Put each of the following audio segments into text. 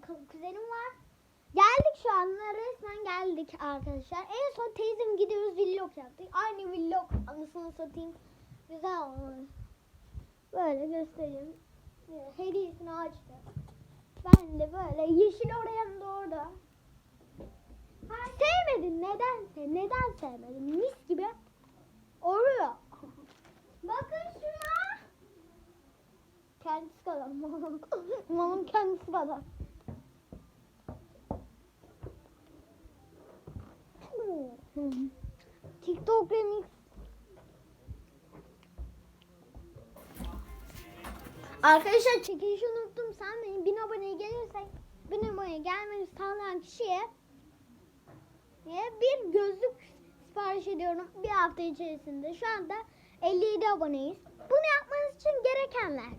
kuzenim var. Geldik şu anda resmen geldik arkadaşlar. En son teyzem gidiyoruz vlog yaptık. Aynı vlog anısını satayım. Güzel olmuş. Böyle göstereyim. Ee, Hediyesini açtı. Ben de böyle yeşil oraya doğru da. Sevmedin nedense. Neden sevmedin? Mis gibi oruyor. Bakın şuna. Kendisi kadar. Malın kendisi kadar. TikTok remix. Arkadaşlar çekilişi unuttum. Sen beni bin aboneye gelirsek bin aboneye gelmeni sağlayan kişiye bir gözlük sipariş ediyorum bir hafta içerisinde. Şu anda 57 aboneyiz. Bunu yapmanız için gerekenler.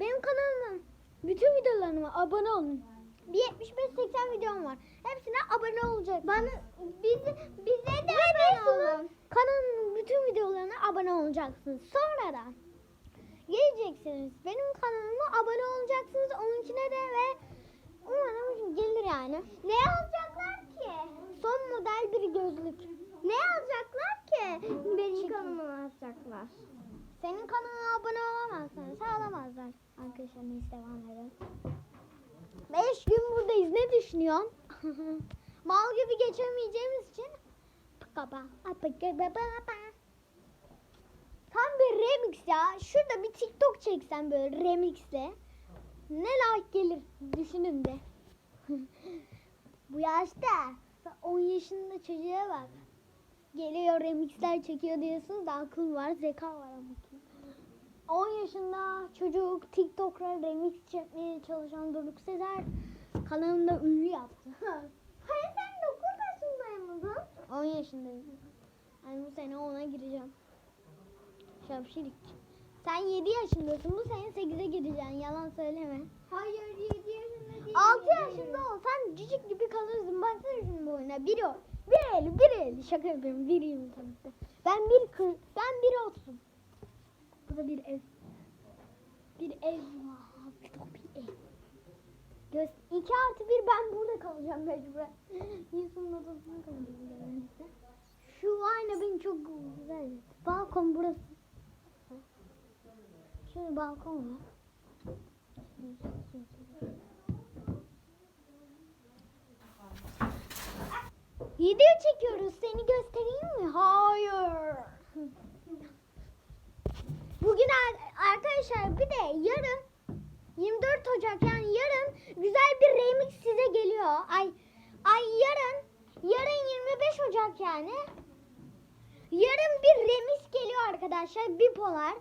Benim kanalımın bütün videolarıma abone olun. Bir 75-80 videom var. Hepsine abone olacak. Bana bize, bize de abone olun. Kanalımın bütün videolarına abone olacaksınız. Sonradan geleceksiniz. Benim kanalıma abone olacaksınız. Onunkine de ve umarım gelir yani. Ne alacaklar ki? Son model bir gözlük. Ne alacaklar ki? Benim kanalıma alacaklar. Senin kanalına abone olamazsın. Sağlamazlar. Arkadaşlar neyse devam edelim. Beş gün buradayız. Ne düşünüyorsun? Mal gibi geçemeyeceğimiz için Kaba. Tam bir remix ya. Şurada bir TikTok çeksen böyle remixle. Ne like gelir düşünün de. Bu yaşta 10 yaşında çocuğa bak. Geliyor remixler çekiyor diyorsunuz da akıl var zeka var ama. 10 yaşında çocuk TikTok'ta remix çekmeye çalışan Doruk Sezer kanalında ünlü yaptı. Hayır sen 9 yaşındaydın. 10 yaşındayım. Yani bu sene 10'a gireceğim. Şapşirik. Sen 7 yaşındasın. Bu sene 8'e gireceksin. Yalan söyleme. Hayır 7 yaşında değil. 6 yaşında olsan cicik gibi kalırsın. Baksana şunun boyuna. Biri o. Bir eli, bir eli. Şaka yapıyorum. Bir yirmi tabii ki. Ben bir kır, ben bir otuzum. Bu da bir ev. Bir ev. Vah, Çok bir ev. Göz, iki artı bir ben burada kalacağım mecburen. Yusuf'un odasına kalacağım. Şu ayna benim çok güzel. Balkon burası. Şöyle balkon var. Video çekiyoruz. Seni göstereyim mi? Hayır. Arkadaşlar bir de yarın 24 Ocak yani yarın güzel bir remix size geliyor. Ay ay yarın yarın 25 Ocak yani. Yarın bir remix geliyor arkadaşlar. Bipolar.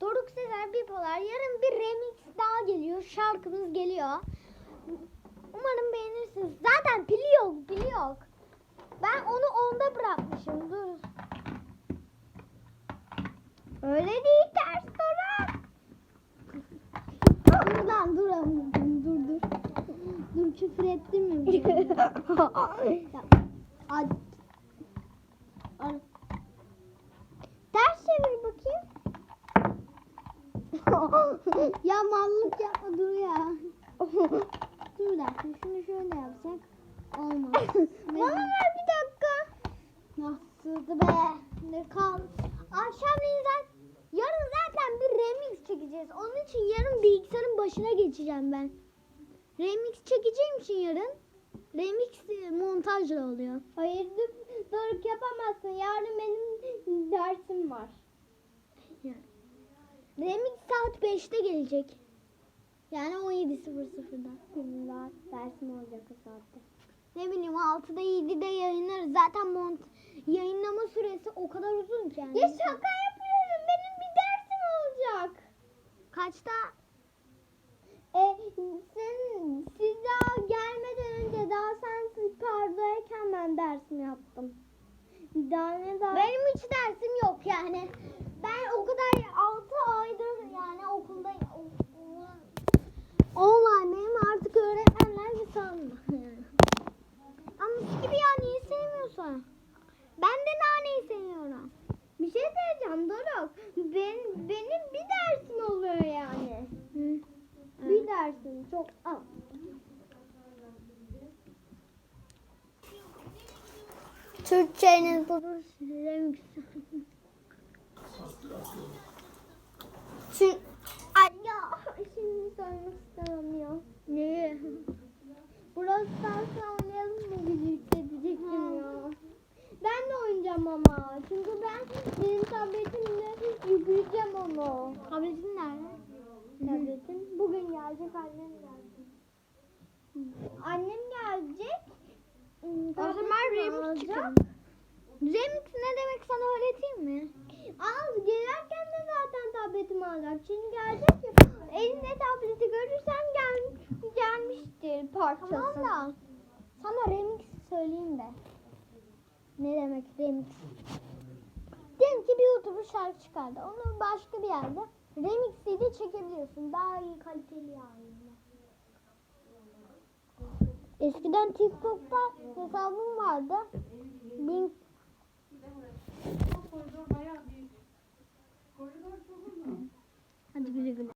Doruk Sezer Bipolar. Yarın bir remix daha geliyor. Şarkımız geliyor. Umarım beğenirsiniz. Zaten pili yok, pili yok. Ben onu onda bırakmışım. Dur. Öyle değil ters dur lan dur lan. Dur dur. Dur küfür ettin mi? Hadi. Al. Ters çevir bakayım. ya mallık yapma dur ya. dur dakika şunu şöyle yapsak. Olmaz. Bana ver bir dakika. Nasıldı be? Ne kal? Akşamleyin zaten yarın zaten bir remix çekeceğiz. Onun için yarın bilgisayarın başına geçeceğim ben. Remix çekeceğim için yarın remix e, montajla oluyor. Hayır Doruk yapamazsın. Yarın benim dersim var. Remix saat 5'te gelecek. Yani 17.00'da. Benim daha dersim olacak o saatte. Ne bileyim 6'da 7'de yayınlarız. Zaten mont yayınlama süresi o kadar uzun ki yani. Ya şaka yapıyorum. Benim bir dersim olacak. Kaçta? E, sen, siz daha gelmeden önce daha sen yukarıdayken ben dersimi yaptım. Daha ne daha... Benim hiç dersim yok yani. Ben o kadar 6 aydır yani okulda online'dayım artık öğretmenler bir sanma. Ama gibi ya niye sevmiyorsun? Ben de naneyi seviyorum. Bir şey söyleyeceğim Doruk. Ben, benim bir dersim oluyor yani. Hı. Bir dersin çok az. Türkçeniz budur size yüksek. Çünkü... Ay ya şimdi söylemek istemiyorum. Neyi? Burası dersen oynayalım mı bizi yükseltecektim ya. Ben de oynayacağım ama. Çünkü ben benim tabletimle yükleyeceğim onu. Tabletin nerede? Tabletim. Bugün gelecek annem gelecek. Annem gelecek. O zaman remix çıkalım. Remix ne demek sana öğreteyim mi? Al gelirken de zaten tabletimi alacak. Şimdi gelecek ya. Elinde tableti görürsem gel, gelmiştir parçası. Tamam da sana remix söyleyeyim de. Ne demek remix? Diyelim ki bir YouTuber şarkı çıkardı. Onu başka bir yerde Remix'i de çekebiliyorsun. Daha iyi kaliteli yani. Eskiden TikTok'ta hesabım vardı. Bin... Hadi güle güle.